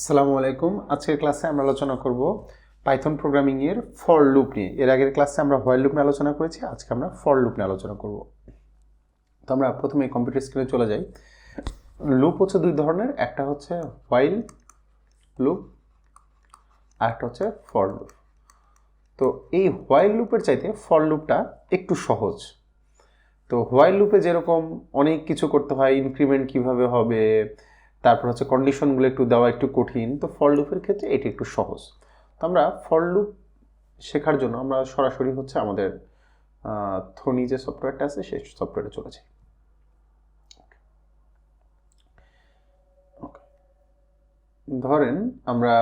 আসসালামু আলাইকুম। আজকের ক্লাসে আমরা আলোচনা করব পাইথন প্রোগ্রামিং এর ফর লুপ নিয়ে। এর আগের ক্লাসে আমরা হোয়াইল লুপ নিয়ে আলোচনা করেছি, আজকে আমরা ফর লুপ নিয়ে আলোচনা করব। তো আমরা প্রথমে কম্পিউটার স্ক্রিনে চলে যাই। লুপ হচ্ছে দুই ধরনের, একটা হচ্ছে হোয়াইল লুপ আর একটা হচ্ছে ফর লুপ তো এই হোয়াইল লুপের চাইতে ফর লুপটা একটু সহজ। তো হোয়াইল লুপে যেরকম অনেক কিছু করতে হয় ইনক্রিমেন্ট কীভাবে হবে তারপর হচ্ছে কন্ডিশনগুলো একটু দেওয়া একটু কঠিন, তো ফর লুপের ক্ষেত্রে এটি একটু সহজ। তো আমরা ফর লুপ শেখার জন্য আমরা সরাসরি হচ্ছে আমাদের থনি যে সফটওয়্যারটা আছে সেই সফটওয়্যারে চলে যাই ধরেন আমরা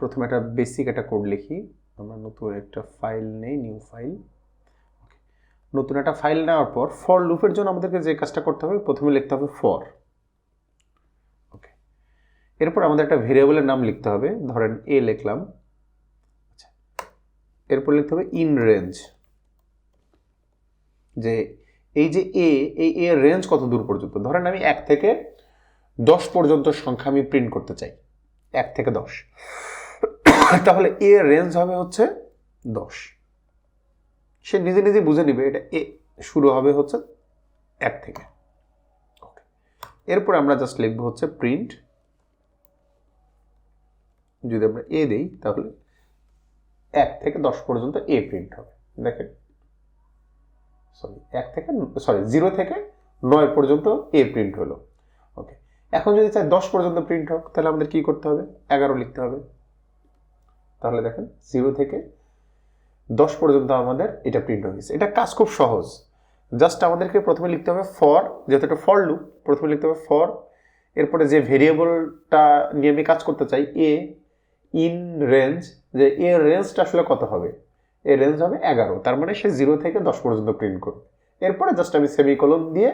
প্রথমে একটা বেসিক একটা কোড লিখি, আমরা নতুন একটা ফাইল নেই নিউ ফাইল নতুন একটা ফাইল নেওয়ার পর ফর লুপের জন্য আমাদেরকে যে কাজটা করতে হবে, প্রথমে লিখতে হবে ফর এরপর আমাদের একটা ভেরিয়েবলের নাম লিখতে হবে। ধরেন এ লিখলাম। আচ্ছা। এরপর লিখতে হবে ইন রেঞ্জ যে এই যে এ এই এ রেঞ্জ কত দূর পর্যন্ত? ধরেন আমি এক থেকে দশ পর্যন্ত সংখ্যা আমি প্রিন্ট করতে চাই। এক থেকে দশ। তাহলে এ রেঞ্জ হবে হচ্ছে দশ। সে নিজে নিজে বুঝে নিবে এটা এ শুরু হবে হচ্ছে এক থেকে। ওকে এরপর আমরা জাস্ট লিখব হচ্ছে প্রিন্ট যদি আমরা এ দেই, তাহলে এক থেকে দশ পর্যন্ত এ প্রিন্ট হবে। দেখেন। সরি এক থেকে সরি জিরো থেকে নয় পর্যন্ত এ প্রিন্ট হলো। ওকে এখন যদি চাই দশ পর্যন্ত প্রিন্ট হোক, তাহলে আমাদের কি করতে হবে? এগারো লিখতে হবে। তাহলে দেখেন জিরো থেকে দশ পর্যন্ত আমাদের এটা প্রিন্ট হয়ে গেছে। এটা কাজ খুব সহজ। জাস্ট আমাদেরকে প্রথমে লিখতে হবে ফর যেহেতু এটা ফর লুপ প্রথমে লিখতে হবে ফর এরপরে যে ভেরিয়েবলটা নিয়ে আমি কাজ করতে চাই এ ইন রেঞ্জ যে এ রেঞ্জটা আসলে কত হবে? এ রেঞ্জ হবে এগারো, তার মানে সে জিরো থেকে দশ পর্যন্ত প্রিন্ট করবে। এরপরে জাস্ট আমি সেমিকলন দিয়ে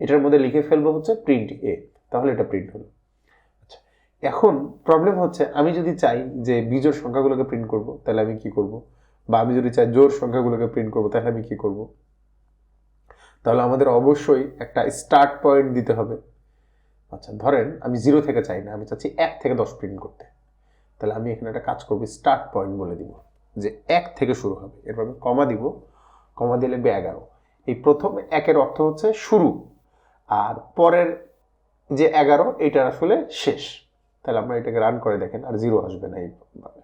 এটার মধ্যে লিখে ফেলব হচ্ছে প্রিন্ট এ তাহলে এটা প্রিন্ট হলো। আচ্ছা এখন প্রবলেম হচ্ছে আমি যদি চাই যে বিজোর সংখ্যাগুলোকে প্রিন্ট করব, তাহলে আমি কি করব? বা আমি যদি চাই জোর সংখ্যাগুলোকে প্রিন্ট করব, তাহলে আমি কি করব? তাহলে আমাদের অবশ্যই একটা স্টার্ট পয়েন্ট দিতে হবে। আচ্ছা ধরেন আমি জিরো থেকে চাই না, আমি চাচ্ছি এক থেকে দশ প্রিন্ট করতে। তাহলে আমি এখানে একটা কাজ করব স্টার্ট পয়েন্ট বলে দিব, যে এক থেকে শুরু হবে। এরপর আমি কমা দিব কমা দিয়ে লিখবে এগারো। এই প্রথম একের অর্থ হচ্ছে শুরু, আর পরের যে এগারো এটার আসলে শেষ। তাহলে আমরা এটাকে রান করে দেখেন, আর জিরো আসবে না এইভাবে।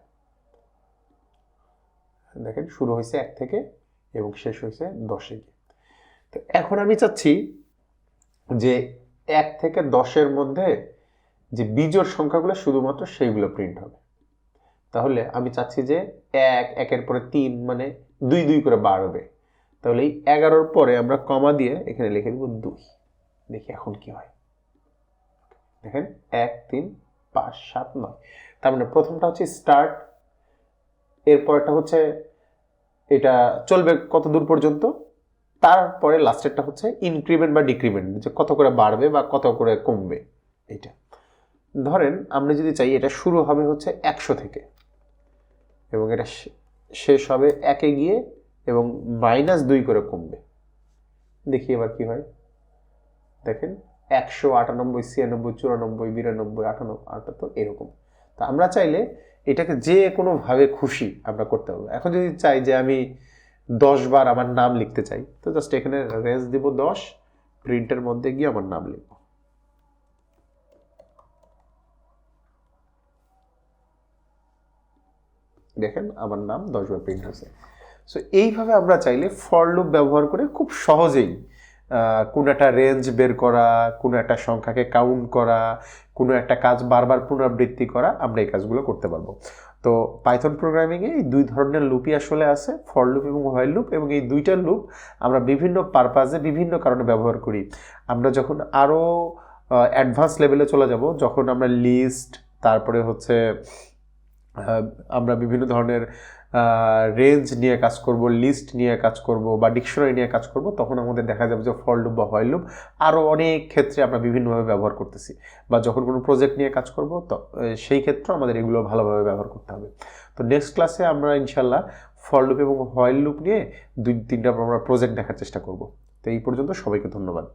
দেখেন, শুরু হয়েছে এক থেকে, এবং শেষ হয়েছে দশে গিয়ে। তো এখন আমি চাচ্ছি যে এক থেকে দশের মধ্যে যে বিজোড় সংখ্যাগুলো শুধুমাত্র সেইগুলো প্রিন্ট হবে। তাহলে আমি চাচ্ছি যে এক, একের পরে তিন মানে দুই দুই করে বাড়বে। তাহলে এই এগারোর পরে আমরা কমা দিয়ে এখানে লিখে দেবো দুই। দেখি এখন কি হয়। দেখেন, এক, তিন, পাঁচ, সাত, নয়। তার মানে প্রথমটা হচ্ছে স্টার্ট এরপরটা হচ্ছে এটা চলবে কত দূর পর্যন্ত? তারপরে লাস্টেরটা হচ্ছে ইনক্রিমেন্ট বা ডিক্রিমেন্ট যে কত করে বাড়বে বা কত করে কমবে। এটা ধরেন, আমরা যদি চাই এটা শুরু হবে হচ্ছে একশো থেকে। এবং এটা শেষ হবে একে গিয়ে এবং মাইনাস দুই করে কমবে। দেখি এবার কি হয়। দেখেন, একশো আটানব্বই, ছিয়ানব্বই, চুরানব্বই, বিরানব্বই আটানব্বই আটাত্তর, এরকম। তা আমরা চাইলে এটাকে যে কোনোভাবে খুশি আমরা করতে পারব। এখন যদি চাই যে আমি দশ বার আমার নাম লিখতে চাই, তো জাস্ট এখানে রেঞ্জ দিব দশ প্রিন্টের মধ্যে গিয়ে আমার নাম লিখব। দেখেন আমার নাম দশ বার প্রিন্ট হয়েছে। সো এইভাবে আমরা চাইলে ফর লুপ ব্যবহার করে খুব সহজেই কোনো একটা রেঞ্জ বের করা, কোনো একটা সংখ্যাকে কাউন্ট করা, কোনো একটা কাজ বারবার পুনরাবৃত্তি করা আমরা এই কাজগুলো করতে পারব। তো পাইথন প্রোগ্রামিংয়ে এই দুই ধরনের লুপই আসলে আছে ফর লুপ এবং হোয়াইল লুপ এবং এই দুইটা লুপ আমরা বিভিন্ন পারপাজে বিভিন্ন কারণে ব্যবহার করি। আমরা যখন আরও অ্যাডভান্স লেভেলে চলে যাব, যখন আমরা লিস্ট তারপরে হচ্ছে আমরা বিভিন্ন ধরনের রেঞ্জ নিয়ে কাজ করব লিস্ট নিয়ে কাজ করব বা ডিকশনারি নিয়ে কাজ করব, তখন আমাদের দেখা যাবে যে ফল লুপ বা হোয়াইল লুপ আরও অনেক ক্ষেত্রে আমরা বিভিন্নভাবে ব্যবহার করতেছি। বা যখন কোনো প্রজেক্ট নিয়ে কাজ করব, তো সেই ক্ষেত্রে আমাদের এগুলো ভালোভাবে ব্যবহার করতে হবে। তো নেক্সট ক্লাসে আমরা ইনশাল্লাহ ফল লুপ এবং হোয়াইল লুপ নিয়ে দুই, তিনটা আমরা প্রজেক্ট দেখার চেষ্টা করব। তো এই পর্যন্ত সবাইকে ধন্যবাদ।